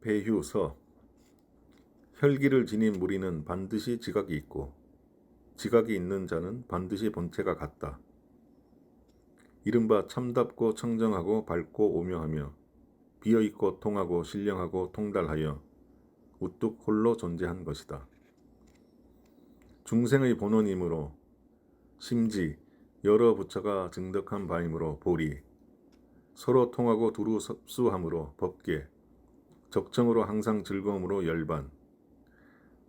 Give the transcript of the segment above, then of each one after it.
배휴서 혈기를 지닌 무리는 반드시 지각이 있고 지각이 있는 자는 반드시 본체가 같다. 이른바 참답고 청정하고 밝고 오묘하며 비어있고 통하고 신령하고 통달하여 우뚝 홀로 존재한 것이다. 중생의 본원이므로 심지 여러 부처가 증득한 바이므로 보리 서로 통하고 두루 섭수함으로 법계 적정으로 항상 즐거움으로 열반.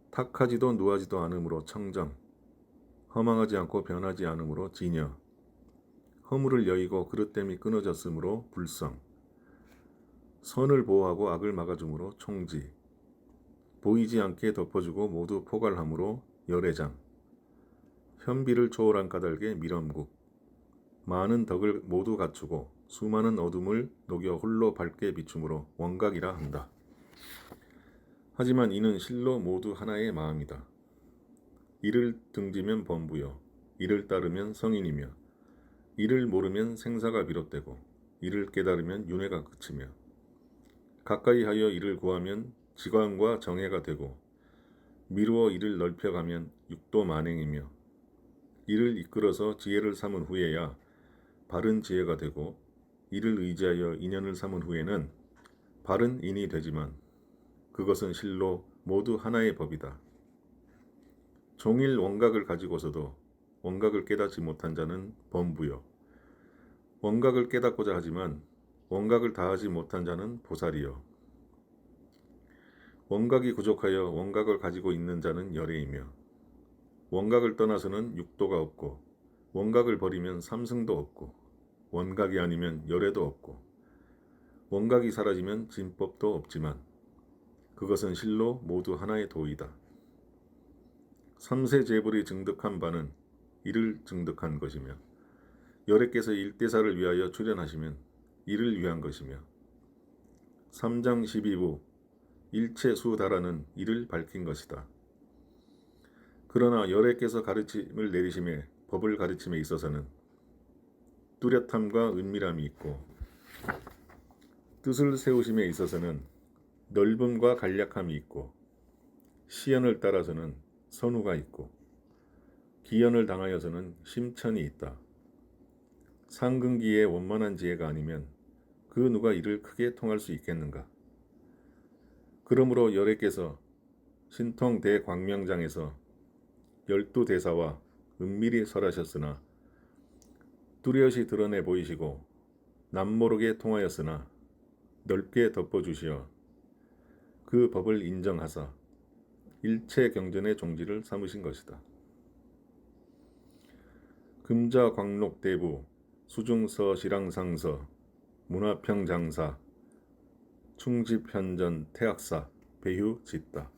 탁하지도 누하지도 않으므로 청정. 허망하지 않고 변하지 않으므로 진여. 허물을 여의고 그릇됨이 끊어졌으므로 불성. 선을 보호하고 악을 막아줌으로 총지. 보이지 않게 덮어주고 모두 포괄함으로 열애장. 현비를 초월한 까닭에 밀엄국. 많은 덕을 모두 갖추고 수많은 어둠을 녹여 홀로 밝게 비춤으로 원각이라 한다. 하지만 이는 실로 모두 하나의 마음이다. 이를 등지면 범부여, 이를 따르면 성인이며, 이를 모르면 생사가 비롯되고, 이를 깨달으면 윤회가 그치며, 가까이 하여 이를 구하면 지광과 정해가 되고, 미루어 이를 넓혀가면 육도 만행이며, 이를 이끌어서 지혜를 삼은 후에야 바른 지혜가 되고, 이를 의지하여 인연을 삼은 후에는 바른 인이 되지만, 그것은 실로 모두 하나의 법이다. 종일 원각을 가지고서도 원각을 깨닫지 못한 자는 범부요. 원각을 깨닫고자 하지만 원각을 다하지 못한 자는 보살이요. 원각이 부족하여 원각을 가지고 있는 자는 열애이며 원각을 떠나서는 육도가 없고 원각을 버리면 삼승도 없고 원각이 아니면 열애도 없고 원각이 사라지면 진법도 없지만 그것은 실로 모두 하나의 도이다. 삼세 재불이 증득한 바는 이를 증득한 것이며 열애께서 일대사를 위하여 출연하시면 이를 위한 것이며 삼장 12부 일체 수다라는 이를 밝힌 것이다. 그러나 열애께서 가르침을 내리심에 법을 가르침에 있어서는 뚜렷함과 은밀함이 있고 뜻을 세우심에 있어서는 넓음과 간략함이 있고 시연을 따라서는 선우가 있고 기연을 당하여서는 심천이 있다. 상근기에 원만한 지혜가 아니면 그 누가 이를 크게 통할 수 있겠는가? 그러므로 열애께서 신통 대광명장에서 열두 대사와 은밀히 설하셨으나 뚜렷이 드러내 보이시고 남모르게 통하였으나 넓게 덮어주시어 그 법을 인정하사 일체 경전의 종지를 삼으신 것이다. 금자 광록 대부 수중서 실랑상서 문화평 장사 충집현전 태학사 배휴 짓다.